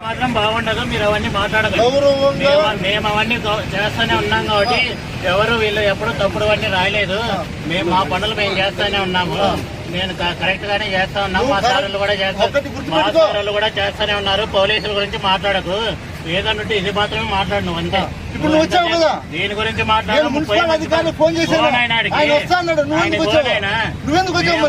మాత్రం బాగుండదు మీరు అవన్నీ మాట్లాడదు గౌరవంగా మేము అవన్నీ చేస్తూనే ఉన్నాం కాబట్టి ఎవరు వీళ్ళు ఎప్పుడు తప్పుడు అన్ని రాయలేదు. మేము మా పనులు మేము చేస్తూనే ఉన్నాము. నేను కరెక్ట్ గానే చేస్తా ఉన్నాం. మా సార్లు కూడా చేస్తారు ఒకటి మా. సార్లు కూడా చేస్తూనే ఉన్నారు. పోలీసుల గురించి మాట్లాడకు. ఏదన్నట్టు ఇది మాత్రమే మాట్లాడు నువ్వు అంతే. ఇప్పుడు నువ్వు వచ్చావు కదా? దీని గురించి మాట్లాడు మున్సిపల్ ఫోన్ చేశాను. ఆయన వస్తా అన్నాడు నువ్వు ఎందుకు. నువ్వెందుకు వచ్చావు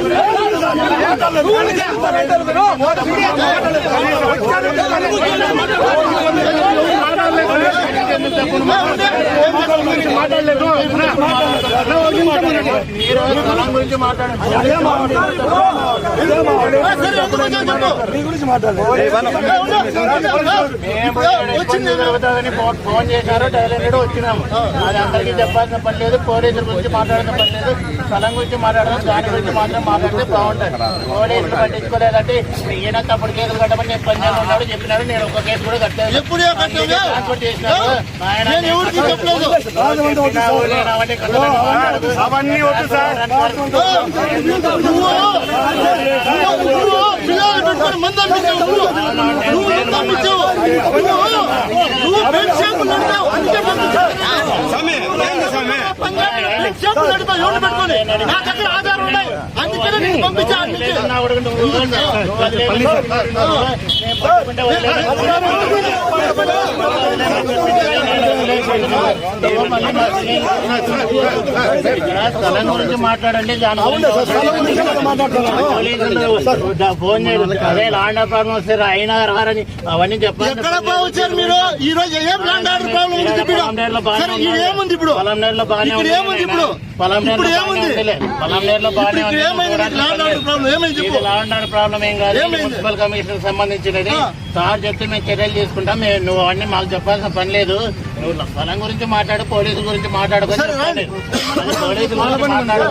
మీరు గురించి మాట్లాడండి ఫోన్- చేశారు డైరెక్ట్ వచ్చినాము అది అందరికీ చెప్పాల్సిన పని లేదు పోలీసుల గురించి మాట్లాడాల్సిన పని లేదు స్థలం గురించి మాట్లాడదాం దాని గురించి మాత్రం మాట్లాడితే బాగుంటుంది పోలీసులు పట్టించుకోలేదంటే ఈయన తప్పుడు కేసులు కట్టమని నేను పని ఉన్నాడు చెప్పినారు నేను ఒక కేసు కూడా కట్టాను ఎప్పుడే చేసినారు ఆయన అవన్నీ వద్దు సార్. పెట్టుకొని నా దగ్గర ఆధారం ఉన్నాయి. అందుకనే నేను. స్థలం గురించి మాట్లాడండి దాని ఫోన్ చేయదు అదే లాండ్ ప్రాబ్లం వస్తే అయినా రారని అవన్నీ చెప్పాలి ఎక్కడ వచ్చారు మీరు ఈ రోజు ఏం ఆర్డర్ ప్రాబ్లం ఉంది ఇప్పుడు? ఇది ఏముంది ఇప్పుడు పొలంనేరులో బాగానే ఇక్కడ ఉంది ఏముంది ఇప్పుడు పొలంనేరులో ఇప్పుడు బాగానే ప్రాబ్లం. ఏం కాదు? మున్సిపల్ కమిషన్ సంబంధించినది. సార్ చెప్తే మేము చర్యలు తీసుకుంటాం. మేము నువ్వు అవన్నీ మాకు చెప్పాల్సిన పని లేదు. నువ్వు స్థలం గురించి మాట్లాడు పోలీసుల గురించి మాట్లాడుకొని. పోలీసుల మాట్లాడు.